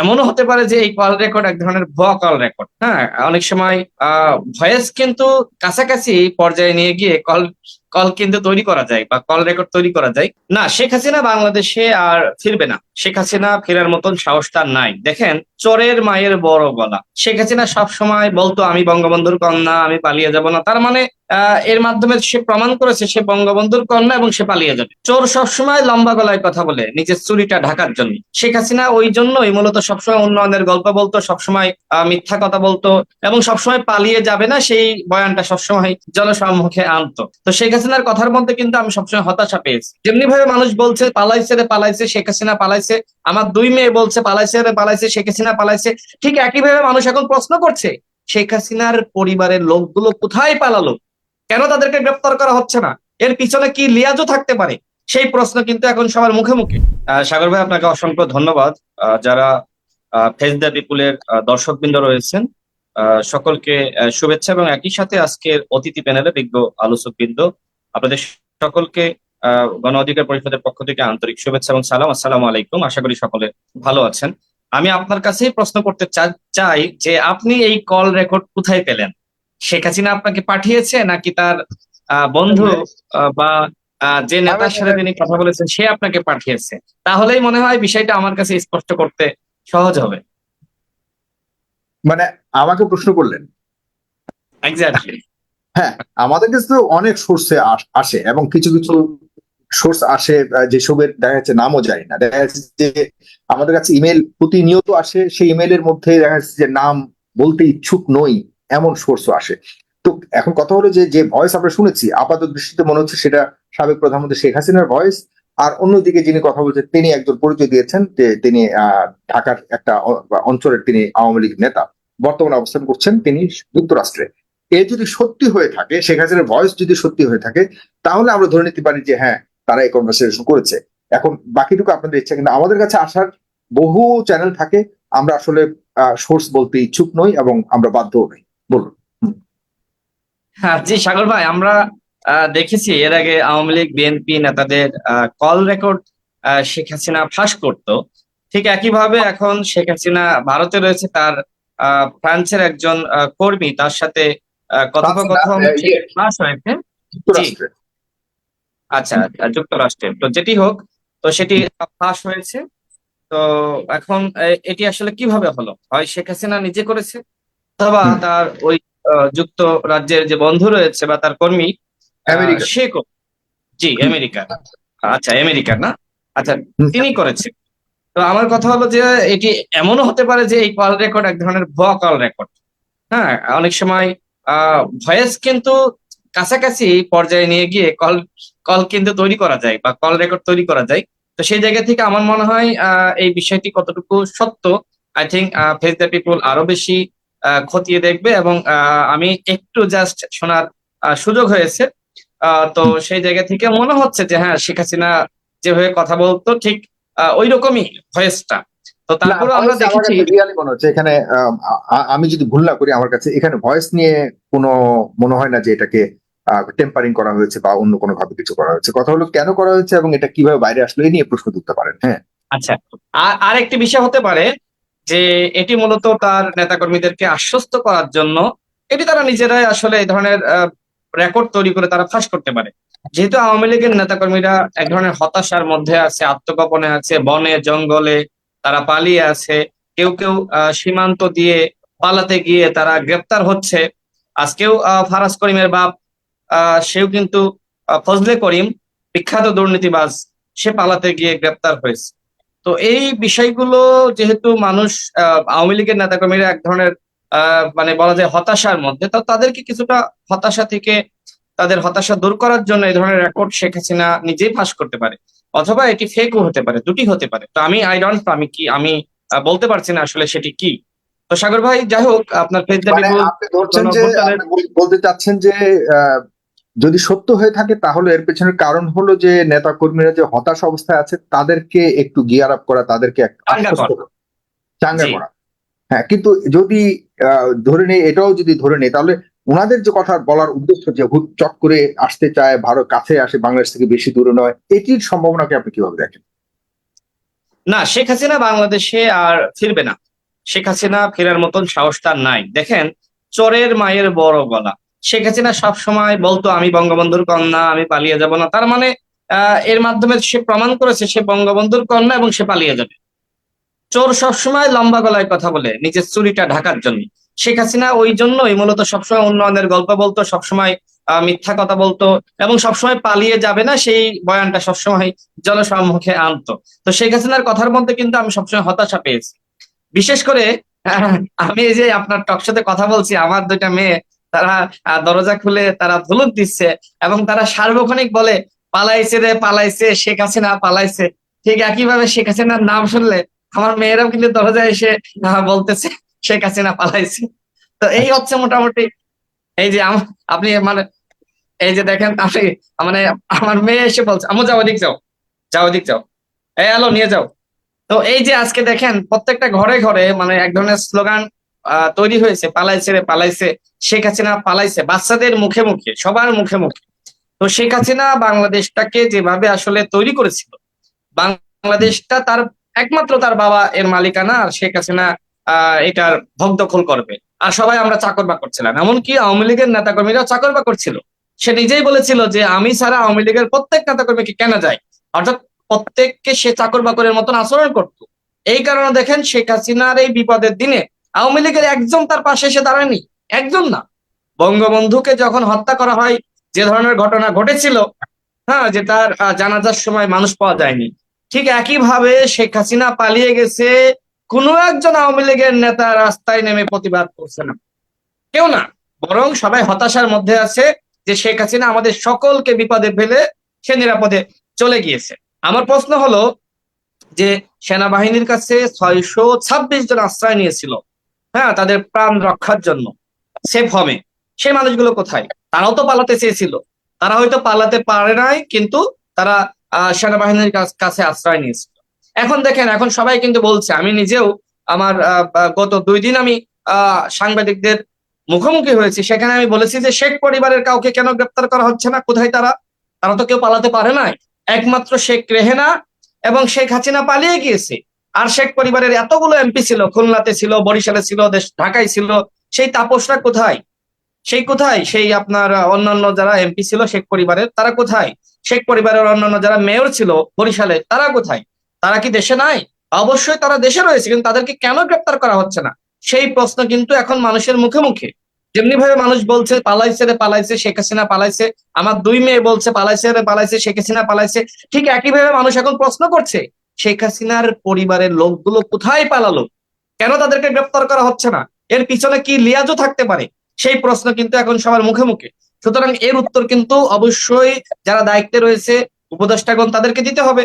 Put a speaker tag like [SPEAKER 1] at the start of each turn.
[SPEAKER 1] এমনও হতে পারে যে এই কল রেকর্ড এক ধরনের ভুয়া কল রেকর্ড হ্যাঁ? অনেক সময় ভয়েস কিন্তু কাছাকাছি পর্যায়ে নিয়ে গিয়ে কল কল কিন্তু তৈরি করা যায় বা কল রেকর্ড তৈরি করা যায়। না, শেখ হাসিনা বাংলাদেশে আর ফিরবে না। শেখ হাসিনা ফেরার মতন সাহস তার নাই। দেখেন, চোরের মায়ের বড় গলা। শেখ হাসিনা সব সময় বলতো, আমি বঙ্গবন্ধুর কন্যা, আমি পালিয়ে যাব না। তার মানে এর মাধ্যমে সে প্রমাণ করেছে সে বঙ্গবন্ধুর কন্যা এবং সে পালিয়ে যাবে। চোর সবসময় লম্বা গলায় কথা বলে, নিজের চুরিটা ঢাকার জন্য। শেখ হাসিনা ওই জন্যই মূলত সবসময় উন্নয়নের গল্প বলতো, সবসময় মিথ্যা কথা বলতো এবং সবসময় পালিয়ে যাবে না, সেই বয়ানটা সবসময় জনসম্মুখে আনতো। তো শেখ হাসিনার কথার মধ্যে কিন্তু আমি সবসময় হতাশা পেয়েছি। যেমনি ভাবে মানুষ বলছে, পালাইছে রে, পালাইছে, শেখ হাসিনা পালাইছে, আমার দুই মেয়ে বলছে, পালাইছে রে, পালাইছে, শেখ হাসিনা পালাইছে, ঠিক একইভাবে মানুষ এখন প্রশ্ন করছে, শেখ হাসিনার পরিবারের লোকগুলো কোথায় পালালো? কেন তাদেরকে গ্রেপ্তার করা হচ্ছে না? এর পিছনে কি লিয়াজও থাকতে পারে? সেই প্রশ্ন কিন্তু এখন সবার মুখে মুখে। সাগর ভাই, আপনাকে অসংখ্য ধন্যবাদ। যারা ফেস দ্য পিপুলের দর্শকবৃন্দ রয়েছেন সকলকে শুভেচ্ছা এবং একই সাথে আজকের অতিথি প্যানেলে বিজ্ঞ আলোচকবৃন্দ আপনাদের সকলকে আহ, গণ অধিকার পরিষদের পক্ষ থেকে আন্তরিক শুভেচ্ছা এবং সালাম। আসসালামু আলাইকুম। আশা করি সকলে ভালো আছেন। আমি আপনার কাছেই প্রশ্ন করতে চাই যে আপনি এই কল রেকর্ড কোথায় পেলেন? শেখ হাসিনা আপনাকে পাঠিয়েছে নাকি তার বন্ধু আহ, বা যে নেতার সাথে তিনি কথা বলেছেন সে আপনাকে পাঠিয়েছে? তাহলেই মনে হয় বিষয়টা আমার কাছে স্পষ্ট করতে সহজ হবে।
[SPEAKER 2] মানে আমাকে প্রশ্ন করলেন?
[SPEAKER 1] এক্স্যাক্টলি
[SPEAKER 2] হ্যাঁ আমাদের কাছে তো অনেক সোর্সে আসে এবং কিছু কিছু সোর্স আসে যেসবের দেখা যাচ্ছে নামও যায় না। দেখা যাচ্ছে যে আমাদের কাছে ইমেল প্রতিনিয়ত আসে, সেই ইমেলের মধ্যে দেখা যাচ্ছে যে নাম বলতে ইচ্ছুক নই, এমন সোর্সও আসে। তো এখন কথা হলো যে যে ভয়েস আমরা শুনেছি আপাত দৃষ্টিতে মনে হচ্ছে সেটা সাবেক প্রধানমন্ত্রী শেখ হাসিনার ভয়েস আর অন্যদিকে যিনি কথা বলছেন, তিনি একজন পরিচয় দিয়েছেন, যে তিনি ঢাকার একটা অঞ্চলের তিনি আওয়ামী লীগ নেতা। বর্তমানে অবস্থান করছেন তিনি যুক্তরাষ্ট্রে। এ যদি সত্যি হয়ে থাকে, শেখ হাসিনার ভয়েস যদি সত্যি হয়ে থাকে, তাহলে আমরা ধরে নিতে পারি যে হ্যাঁ তারা এই কনভারসেশন করেছে। এখন বাকিটুকু আপনাদের ইচ্ছা, কিন্তু আমাদের কাছে আসার বহু চ্যানেল থাকে, আমরা আসলে সোর্স বলতে ইচ্ছুক নই এবং আমরা বাধ্যও নই। বলুন।
[SPEAKER 1] হ্যাঁ জি, সাগর ভাই, আমরা দেখেছি এর আগে আওয়ামী লীগ, বিএনপি নেতাদের কল রেকর্ড শেখ হাসিনা ফাঁস করতো। ঠিক একইভাবে এখন শেখ হাসিনা ভারতে রয়েছে, তার ফ্রান্সের একজন কর্মী, তার সাথে কথোপকথন
[SPEAKER 2] ইয়ে।
[SPEAKER 1] হয়েছে আচ্ছা আহ, যুক্তরাষ্ট্রে। তো যেটি হোক তো সেটি ফাঁস হয়েছে। তো এখন এটি আসলে কীভাবে হলো? হয় শেখ হাসিনা নিজে করেছে? অথবা তার ওই আহ, যুক্তরাজ্যের যে বন্ধু রয়েছে বা তার কর্মী সে জি আমেরিকা। আচ্ছা আমেরিকা না? আচ্ছা। তিনি করেছে। তো আমার কথা হলো যে এটি এমনও হতে পারে যে এই কল রেকর্ড এক ধরনের ভুয়া কল রেকর্ড। হ্যাঁ অনেক সময় ভয়েস কিন্তু কাছাকাছি পর্যায়ে নিয়ে গিয়ে কল কল কিন্তু তৈরি করা যায় বা কল রেকর্ড তৈরি করা যায়। তো সেই জায়গা থেকে আমার মনে হয় এই বিষয়টি কতটুকু সত্য I think face the people আরও বেশি আহ, খতিয়ে দেখবে এবং আহ, আমি একটু জাস্ট শোনার আহ, সুযোগ হয়েছে। আহ, তো সেই জায়গা থেকে মনে হচ্ছে যে হ্যাঁ শেখ হাসিনা যেভাবে কথা বলতো ঠিক ওই রকমই ভয়েসটা তো তারপরে আমরা দেখেছি
[SPEAKER 2] রিয়ালি মনে হচ্ছে এখানে আম, যদি ভুল না করি আমার কাছে এখানে ভয়েস নিয়ে কোনো মনে হয় না যে এটাকে টেম্পারিং করা হয়েছে বা অন্য কোনো ভাবে কিছু করা হয়েছে। কথা হলো কেন করা হয়েছে এবং এটা কীভাবে বাইরে আসলো এই নিয়ে প্রশ্ন তুলতে পারেন হ্যাঁ।
[SPEAKER 1] আচ্ছা আর একটি বিষয় হতে পারে যে এটি মূলত তার নেতাকর্মীদেরকে আশ্বস্ত করার জন্য এটি তারা নিজেরাই আসলে এই ধরনের রেকর্ড তৈরি করে তারা ফাঁস করতে পারে। যেহেতু আওয়ামী লীগের নেতাকর্মীরা এক ধরনের হতাশার মধ্যে আছে আত্মগোপনে আছে বনে জঙ্গলে তারা পালিয়ে আছে। কেউ কেউ সীমান্ত দিয়ে পালাতে গিয়ে তারা গ্রেপ্তার হচ্ছে। আজকেও ফারাজ করিমের বাপ সেও কিন্তু ফজলে করিম, বিখ্যাত দুর্নীতিবাজ, সে পালাতে গিয়ে গ্রেপ্তার হয়েছে। তো এই বিষয়গুলো যেহেতু মানুষ আওয়ামী লীগের নেতাকর্মীরা এক ধরনের মানে বলা যায় হতাশার মধ্যে, তো তাদেরকে কিছুটা হতাশা থেকে, তাদের হতাশা দূর করার জন্য এই ধরনের রেকর্ড শেখ হাসিনা নিজেই ফাঁস করতে পারে। অথবা এটি ফেকও হতে পারে দুটি হতে পারে। তো আমি আই ডোন্ট আমি কি আমি বলতে পারছি না আসলে সেটি কি। তো সাগর ভাই যাই হোক আপনার
[SPEAKER 2] মানে বলতে চাচ্ছেন যে যদি সত্য হয়ে থাকে তাহলে এর পেছনের কারণ হলো যে নেতা কর্মীরা যে হতাশ অবস্থায় আছে তাদেরকে একটু গিয়ার আপ করা তাদেরকে
[SPEAKER 1] চাঙ্গা করা।
[SPEAKER 2] হ্যাঁ কিন্তু যদি আহ, ধরে নেই এটাও যদি ধরে নেই তাহলে ওনাদের যে কথা বলার উদ্দেশ্য যে চট করে আসতে চায়, ভারত কাছে আসে, বাংলাদেশ থেকে বেশি দূরে নয়, এটির সম্ভাবনাকে আপনি কীভাবে দেখেন?
[SPEAKER 1] না, শেখ হাসিনা বাংলাদেশে আর ফিরবে না। শেখ হাসিনা ফেরার মতন সাহস তার নাই। দেখেন, চোরের মায়ের বড় গলা। শেখ হাসিনা সব সময় বলতো, আমি বঙ্গবন্ধুর কন্যা, আমি পালিয়ে যাব না। তার মানে এর মাধ্যমে সে প্রমাণ করেছে সে বঙ্গবন্ধুর কন্যা এবং সে পালিয়ে যাবে। চোর সবসময় লম্বা গলায় কথা বলে, নিজের চুরিটা ঢাকার জন্য। শেখ হাসিনা ওই জন্যই মূলত সবসময় উন্নয়নের গল্প বলতো, সবসময় মিথ্যা কথা বলতো এবং সবসময় পালিয়ে যাবে না সেই বয়ানটা সবসময় জনসম্মুখে আনতো। তো শেখ হাসিনার কথার মধ্যে কিন্তু আমি সবসময় হতাশা পেয়েছি। বিশেষ করে আমি এই যে আপনার টকশোতে কথা বলছি, আমার দুইটা মেয়ে, তারা দরজা খুলে তারা ধুলুক দিচ্ছে এবং তারা সার্বক্ষণিক বলে, পালাইছে রে, পালাইছে, শেখ হাসিনা পালাইছে। ঠিক একইভাবে শেখ হাসিনার নাম শুনলে আমার মেয়েরাও কিন্তু দরজায় এসে বলতেছে শেখ হাসিনা পালাইছে। তো এই হচ্ছে মোটামুটি এই যে আপনি মানে এই যে দেখেন, আপনি মানে আমার মেয়ে এসে বলছে আমু যাও ওদিক যাও যাও ওদিক যাও। এই আলো নিয়ে যাও। তো এই যে আজকে দেখেন, প্রত্যেকটা ঘরে ঘরে মানে এক ধরনের স্লোগান তৈরি হয়েছে, পালাইছে রে, পালাইছে। শেখ হাসিনা পালাইছে, বাচ্চাদের মুখে মুখে, সবার মুখে মুখে। তো শেখ হাসিনা বাংলাদেশটাকে যেভাবে আসলে তৈরি করেছিল, বাংলাদেশটা তার একমাত্র তার বাবা এর মালিকানা, আর শেখ হাসিনা এটার ভোগদখল করবে। আর সবাই আমরা চাকর বাকর ছিলাম। এমনকি আওয়ামী লীগের নেতাকর্মীরাও চাকর বাকর ছিল। সে নিজেই বলেছিল যে, আমি ছাড়া আওয়ামী লীগের প্রত্যেক নেতাকর্মীকে কেন যায়। অর্থাৎ প্রত্যেককে সে চাকর বাকরের মতন আচরণ করত। এই কারণে দেখেন শেখ হাসিনার এই বিপদের দিনে আওয়ামী লীগের একজন তার পাশে এসে দাঁড়ায়নি। একজন না। বঙ্গবন্ধুকে যখন হত্যা করা হয়, যে ধরনের ঘটনা ঘটেছিল হ্যাঁ যে তার জানাজার সময় মানুষ পাওয়া যায়নি। ঠিক একইভাবে শেখ হাসিনা পালিয়ে গেছে কোনো একজন আওয়ামী লীগের নেতা রাস্তায় নেমে প্রতিবাদ করছে না। কেউ না। বরং সবাই হতাশার মধ্যে আছে যে শেখ হাসিনা আমাদের সকলকে বিপদে ফেলে সে নিরাপদে চলে গিয়েছে। আমার প্রশ্ন হলো যে সেনাবাহিনীর কাছে ছয়শো ছাব্বিশ জন আশ্রয় নিয়েছিল। হ্যাঁ তাদের প্রাণ রক্ষার জন্য। সেফ হোমে সেই মানুষগুলো কোথায়? তারাও তো পালাতে চেয়েছিল। তারা হয়তো পালাতে পারে নাই, কিন্তু তারা সেনাবাহিনীর কাছে আশ্রয় নিয়েছিল। এখন দেখেন, এখন সবাই কিন্তু বলছে, আমি নিজেও আমার গত দুই দিন আমি সাংবাদিকদের মুখোমুখি হয়েছি। সেখানে আমি বলেছি যে, শেখ পরিবারের কাউকে কেন গ্রেপ্তার করা হচ্ছে না? কোথায় তারা? তারা তো কেউ পালাতে পারে নাই। একমাত্র শেখ রেহেনা এবং শেখ হাসিনা পালিয়ে গিয়েছে। আর শেখ পরিবারের এতগুলো এমপি ছিল, খুলনাতে ছিল, বরিশালে ছিল, দেশ, ঢাকায় ছিল, সেই তাপসরা কোথায়? সেই কোথায়? সেই আপনার অন্যান্য যারা এমপি ছিল শেখ পরিবারের, তারা কোথায়? শেখ পরিবারের অন্যান্য যারা মেয়র ছিল বরিশালে, তারা কোথায়? তারা কি দেশে নাই? অবশ্যই তারা দেশে রয়েছে, কিন্তু তাদেরকে কেন গ্রেপ্তার করা হচ্ছে না? সেই প্রশ্ন কিন্তু এখন মানুষের মুখে মুখে যেমনি ভাবে মানুষ বলছে, পালাইছে রে পালাইছে, শেখ হাসিনা পালাইছে, আমার দুই মেয়ে বলছে, পালাইছে রে পালাইছে, শেখ হাসিনা পালাইছে, ঠিক একইভাবে মানুষ এখন প্রশ্ন করছে, শেখ হাসিনার পরিবারের লোকগুলো কোথায় পালালো? কেন তাদেরকে গ্রেপ্তার করা হচ্ছে না? এর পিছনে কি লিয়াজও থাকতে পারে? সেই প্রশ্ন কিন্তু এখন সবার মুখে মুখে সুতরাং এর উত্তর কিন্তু অবশ্যই যারা দায়িত্বে রয়েছে, উপদেষ্টাগণ তাদেরকে দিতে হবে।